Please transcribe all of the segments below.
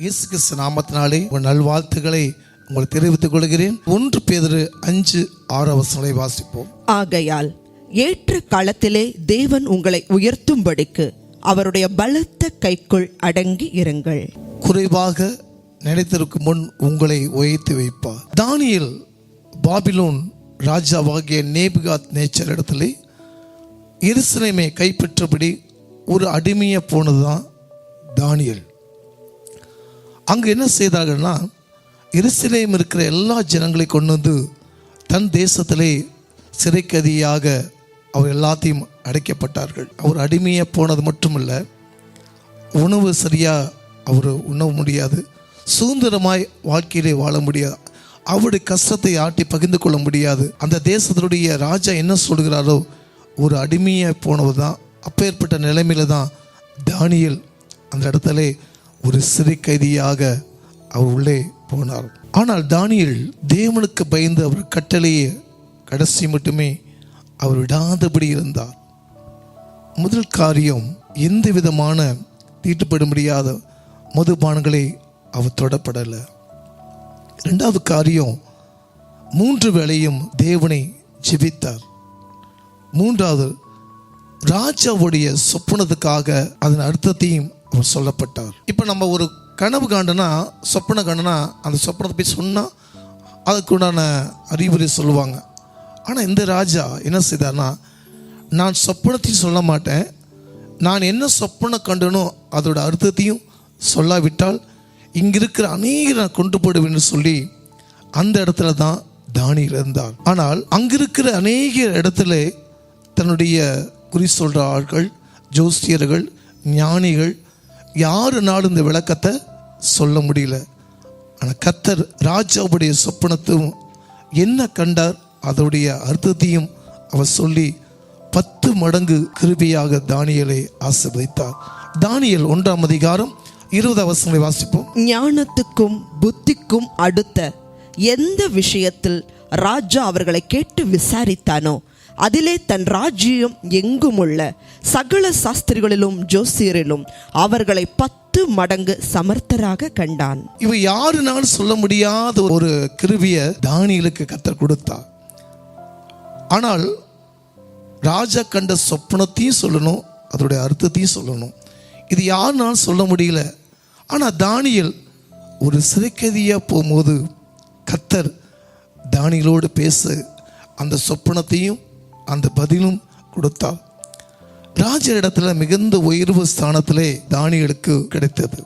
இயேசு கிறிஸ்து நாமத்தினாலே உங்கள் நல்வாழ்த்துக்களை உங்களுக்கு தெரிவித்துக் கொள்கிறேன். ஒன்று பேதரு அஞ்சு ஆறு அவசரங்களை வாசிப்போம். ஆகையால் ஏற்ற காலத்திலே தேவன் உங்களை உயர்த்தும்படிக்கு அவருடைய பலத்த கைக்குள் அடங்கி இருங்கள். குறைவாக நினைத்திருக்கும் முன் உங்களை உயர்த்தி வைப்பார். தானியேல் பாபிலோன் ராஜாவாகிய நேபிகாத் நேச்சர் இடத்துல எருசலேமை கைப்பற்றபடி ஒரு அடிமையாக போனதுதான் தானியேல். அங்கே என்ன செய்தார்கள்னா எருசலேம் இருக்கிற எல்லா ஜனங்களை கொண்டு வந்து தன் தேசத்திலே சிறைக்கதியாக அவர் எல்லாத்தையும் அடைக்கப்பட்டார்கள். அவர் அடிமையாக போனது மட்டுமல்ல உணவு சரியாக அவர் உண்ண முடியாது சுதந்திரமாய் வாழ்க்கையிலே வாழ முடியாது அவருடைய கஷ்டத்தை ஆட்டி பகிர்ந்து கொள்ள முடியாது. அந்த தேசத்தினுடைய ராஜா என்ன சொல்கிறாரோ ஒரு அடிமையாக போனவர் தான் அப்பேற்பட்ட நிலைமையில தான் தானியல் அந்த இடத்துல ஒரு சிறை கைதியாக அவர் உள்ளே போனார். ஆனால் தானியல் தேவனுக்கு பயந்து அவர் கட்டளையை கடைசி மட்டுமே அவர் விடாதபடி இருந்தார். முதல் காரியம் எந்த விதமான தீட்டுப்பட முடியாத மதுபானங்களை அவர் தொடப்படலை. ரெண்டாவது காரியம் மூன்று வேளையும் தேவனை ஜெபித்தார். மூன்றாவது ராஜாவுடைய சொப்பனத்துக்காக அதன் அர்த்தத்தையும் அவர் சொல்லப்பட்டார். இப்போ நம்ம ஒரு கனவு காண்டனா சொப்பனை காண்டனா அந்த சொப்பனத்தை போய் சொன்னால் அதுக்குண்டான அறிவுரை சொல்லுவாங்க. ஆனால் இந்த ராஜா என்ன செய்தார்னா நான் சொப்பனத்தையும் சொல்ல மாட்டேன். நான் என்ன சொப்பனை கண்டனோ அதோட அர்த்தத்தையும் சொல்லாவிட்டால் இங்கே இருக்கிற அநேகரை நான் கொண்டு போடுவேன்னு சொல்லி அந்த இடத்துல தான் தானியல் இருந்தார். ஆனால் அங்கிருக்கிற அநேக இடத்துல தன்னுடைய குறி சொல்கிற ஆட்கள் ஜோசியர்கள் ஞானிகள் யாருனாலும் இந்த விளக்கத்தை சொல்ல முடியல. ஆனால் கத்தர் ராஜாவுடைய சொப்பனத்தையும் என்ன கண்டார்? அதோடைய அர்த்தத்தையும் அவர் சொல்லி பத்து மடங்கு கிருபியாக தானியலை ஆசிர்வதித்தார். தானியல் ஒன்றாம் அதிகாரம் இருபது அவசரங்களை வாசிப்போம். ஞானத்துக்கும் புத்திக்கும் அடுத்த எந்த விஷயத்தில் ராஜா அவர்களை கேட்டு விசாரித்தானோ அதிலே தன் ராஜ்யம் எங்குமுள்ள சகல சாஸ்திரிகளிலும் ஜோசியரிலும் அவர்களை பத்து மடங்கு சமர்த்தராக கண்டான். இவ யாருனாலும் சொல்ல முடியாத ஒரு கிருவிய தானியலுக்கு கத்தர் கொடுத்தா. ஆனால் ராஜா கண்ட சொப்பனத்தையும் சொல்லணும் அதோடைய அர்த்தத்தையும் சொல்லணும். இது யாருனாலும் சொல்ல முடியல. ஆனால் தானியல் ஒரு சிறைக்கதியாக போகும்போது கத்தர் தானியலோடு பேச அந்த சொப்பனத்தையும் அந்த பதிலும் கொடுத்தாள். ராஜ இடத்துல மிகுந்த உயர்வு ஸ்தானத்திலே தானியலுக்கு கிடைத்தது.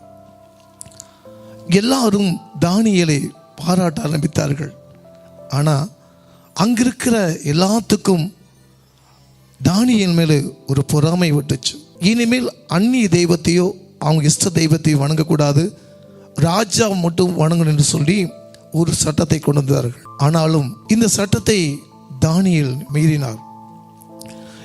எல்லாரும் தானியலை பாராட்ட ஆரம்பித்தார்கள். ஆனால் அங்கிருக்கிற எல்லாத்துக்கும் தானியல் மேலே ஒரு பொறாமை விட்டுச்சு. இனிமேல் அந்நிய தெய்வத்தையோ அவங்க இஷ்ட தெய்வத்தையும் வணங்கக்கூடாது. ராஜா மட்டும் வணங்கணும் என்று சொல்லி ஒரு சட்டத்தை கொண்டு வந்தார்கள். ஆனாலும் இந்த சட்டத்தை தானியல் மீறினார்.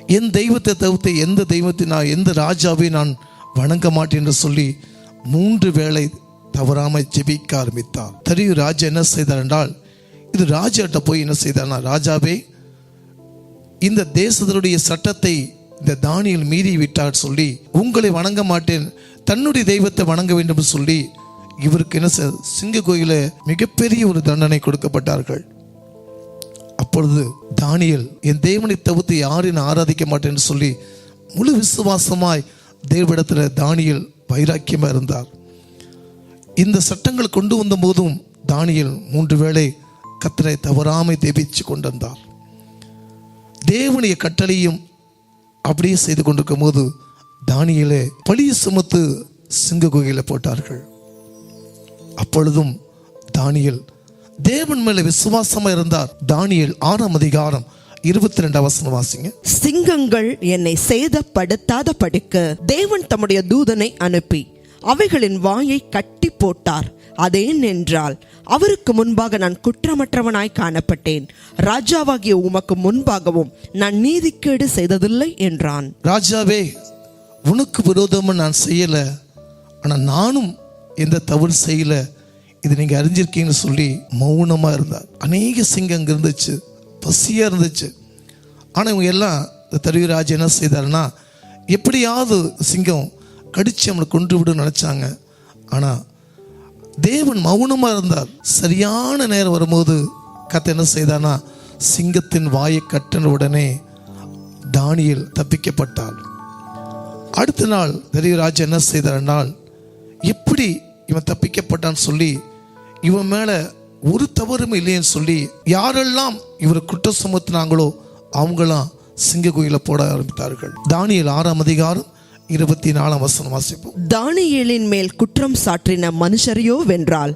என் தெய்வத்தை தவிர்த்து எந்த தெய்வத்தை நான் எந்த ராஜாவை நான் வணங்க மாட்டேன் என்று சொல்லி மூன்று வேளை தவறாமல் ஜெபிக்க ஆரம்பித்தார். தெரியும் ராஜா என்ன செய்தார் என்றால் இது ராஜாட்ட போய் என்ன செய்தார்னா ராஜாவே இந்த தேசத்தினுடைய சட்டத்தை இந்த தானியில் மீறி விட்டார் சொல்லி உங்களை வணங்க மாட்டேன் தன்னுடைய தெய்வத்தை வணங்க வேண்டும் என்று சொல்லி இவருக்கு என்ன செ- சிங்க கோயில மிகப்பெரிய ஒரு தண்டனை கொடுக்கப்பட்டார்கள். அப்பொழுது தானியல் என் தேவனை தவிர்த்து யாரையும் ஆராதிக்க மாட்டேன்னு சொல்லி முழு விசுவாசமாய் தேவடத்தில் தானியல் வைராக்கியமா இருந்தார். இந்த சட்டங்கள் கொண்டு வந்த போதும் தானியல் மூன்று வேளை கத்தரை தவறாமல் தேபிச்சு கொண்டிருந்தார். தேவனுடைய கட்டளையும் அப்படியே செய்து கொண்டிருக்கும் போது தானியலை பழிய சுமத்து சிங்க குகையில் போட்டார்கள். அப்பொழுதும் தானியல் தேவன் மேல விசுவாசமா இருந்தார். தானியல் ஆறாம் அதிகாரம் இருபத்தி ரெண்டு வசனம் வாசிங்க. சிங்கங்கள் என்னை சேதப்படுத்தாத படிக்க தேவன் தம்முடைய தூதனை அனுப்பி அவைகளின் வாயை கட்டி போட்டார். அதேன் என்றால் அவருக்கு முன்பாக நான் குற்றமற்றவனாய் காணப்பட்டேன். ராஜாவாகிய உமக்கு முன்பாகவும் நான் நீதிக்கேடு செய்ததில்லை என்றான். ராஜாவே உனக்கு விரோதமா நான் செய்யல. ஆனா நானும் எந்த தவறு செய்யல. இது நீங்க அறிஞ்சிருக்கீங்கன்னு சொல்லி மௌனமா இருந்தார். அநேக சிங்கம் அங்க இருந்துச்சு பசியா இருந்துச்சு. ஆனா இவங்க எல்லாம் இந்த தருவிராஜ் என்ன செய்தாருன்னா எப்படியாவது சிங்கம் கடிச்சு அவனை கொன்று விடும் நினைச்சாங்க. ஆனா தேவன் மௌனமாக இருந்தார். சரியான நேரம் வரும்போது கத்த என்ன செய்தானா சிங்கத்தின் வாயை கட்டின உடனே தானியேல் தப்பிக்கப்பட்டார். அடுத்த நாள் தெரியராஜ் என்ன செய்தார்னால் எப்படி இவன் தப்பிக்கப்பட்டான்னு சொல்லி இவன் மேல ஒரு தவறும் இல்லைன்னு சொல்லி யாரெல்லாம் இவர் குற்றம் சுமத்தினாங்களோ அவங்களாம் சிங்க கோயில போட ஆரம்பித்தார்கள். தானியல் ஆறாம் அதிகாரம் இருபத்தி நாலாம் வசனம் வாசிப்போம். தானியலின் மேல் குற்றம் சாற்றின மனுஷரையோ வென்றால்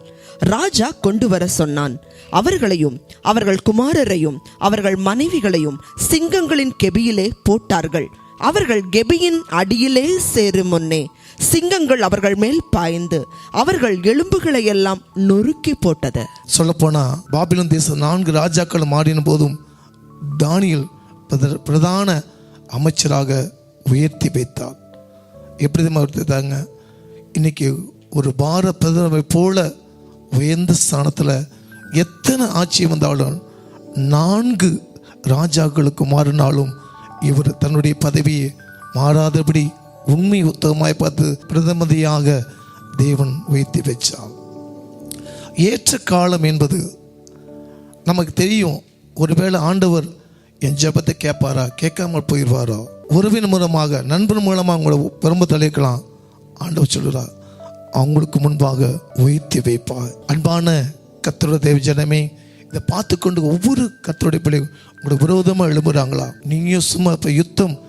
ராஜா கொண்டு வர சொன்னான். அவர்களையும் அவர்கள் குமாரரையும் அவர்கள் மனைவிகளையும் சிங்கங்களின் கெபியிலே போட்டார்கள். அவர்கள் கெபியின் அடியிலே சேரும் முன்னே சிங்கங்கள் அவர்கள் மேல் பாய்ந்து அவர்கள் எலும்புகளை எல்லாம் நொறுக்கி போட்டது. சொல்லப்போனா பாபிலோன் தேச நான்கு ராஜாக்கள் மாறின போதும் தானியல் பிரத- பிரதான அமைச்சராக உயர்த்தி வைத்தார். எப்படி தெரியுமா உயர்த்தித்தாங்க இன்னைக்கு ஒரு பார பிரதமரை போல உயர்ந்த ஸ்தானத்தில் எத்தனை ஆட்சி வந்தாலும் நான்கு ராஜாக்களுக்கு மாறினாலும் இவர் தன்னுடைய பதவியை மாறாதபடி உண்மை உத்தகமாய் பார்த்து பிரதமதியாக தேவன் உயர்த்தி வச்சார் ஏற்ற காலம் என்பது நமக்கு தெரியும் ஒருவேளை ஆண்டவர் என் ஜபத்தை கேட்பாரா கேட்காமல் போயிடுவாரோ? உறவின் மூலமாக நண்பன் மூலமாக அவங்கள பெரும்பு தலைக்கலாம் ஆண்டவர் சொல்லுறார் அவங்களுக்கு முன்பாக உயர்த்தி வைப்பார். அன்பான கத்தோட தேவ ஜனமே இதை பார்த்து கொண்டு ஒவ்வொரு கத்தருடைய பிள்ளையும் உங்களை விரோதமாக எழுப்புறாங்களா நீயும் சும்மா இப்போ யுத்தம்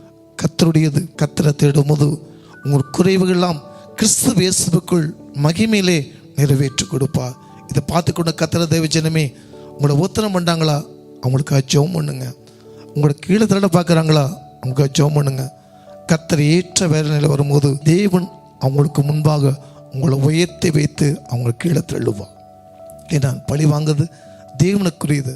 கத்தருடையது கத்தரை தேடும் போது உங்கள் குறைவுகள்லாம் கிறிஸ்து இயேசுவுக்குள் மகிமையிலே நிறைவேற்றி கொடுப்பா. இதை பார்த்து கொண்டு கத்திர தேவ ஜனமே உங்களை ஒத்தனம் பண்ணாங்களா? அவங்களுக்கு ஜெபம் பண்ணுங்க. உங்களை கீழே தள்ள பார்க்குறாங்களா? அவங்க ஜெபம் பண்ணுங்க. கத்தர் ஏற்ற வேலையில் வரும்போது தேவன் அவங்களுக்கு முன்பாக உங்களை உயர்த்தி வைத்து அவங்களை கீழே தள்ளுவா ஏன்னா பழி வாங்குறது தேவனுக்குரியது.